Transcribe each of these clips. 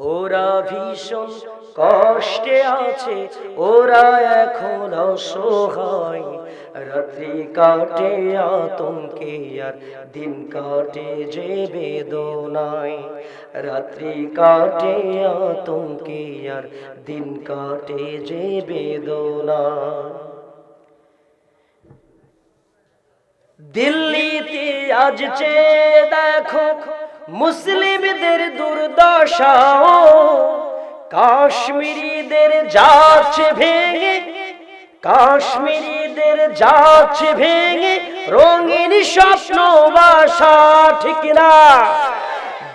ওরা ভীষণ কষ্টে আছে, ওরা এখন অসহায় রাত্রি কাটে, আতঙ্কে আর দিন কাটে যে বেদনায়। রাত্রি কাটে, আতঙ্কে আর দিন কাটে যে বেদনায়। দিল্লিতে আজ চেয়ে দেখো মুসলিমদের দুর্দশা কাশ্মীরিদের যাচ্ছে ভেঙে, কাশ্মীরিদের যাচ্ছে ভেঙে রঙিন স্বপ্ন বাসা, ঠিক না?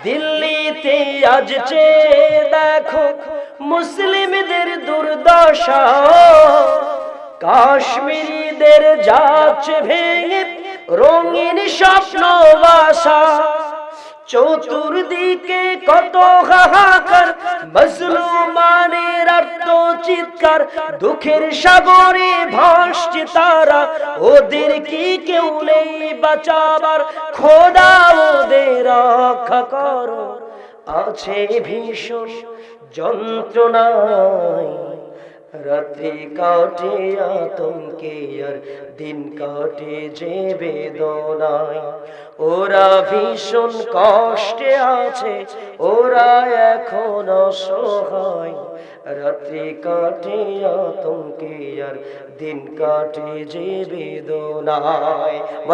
দিল্লিতে আজ চেয়ে দেখো মুসলিমদের দুর্দশা কাশ্মীরিদের যাচ্ছে ভেঙে রঙিন স্বপ্ন বাসা চতুর্দিকে কত হাহাকার মুসলমানের আর্ত চিৎকার, দুঃখের সাগরে ভাসছে তারা, ওদের কি কেউ নেই বাঁচাবার, খোদা ওদের রক্ষা আছে ভীষণ যন্ত্রণায় রাত্রি কাটে আতঙ্কে আর দিন কাটে যে বেদনায়। ওরা ভীষণ কষ্টে আছে, ওরা এখন অসহায়। রাত্রি কাটে আতঙ্কে আর দিন কাটে যে বেদনায়।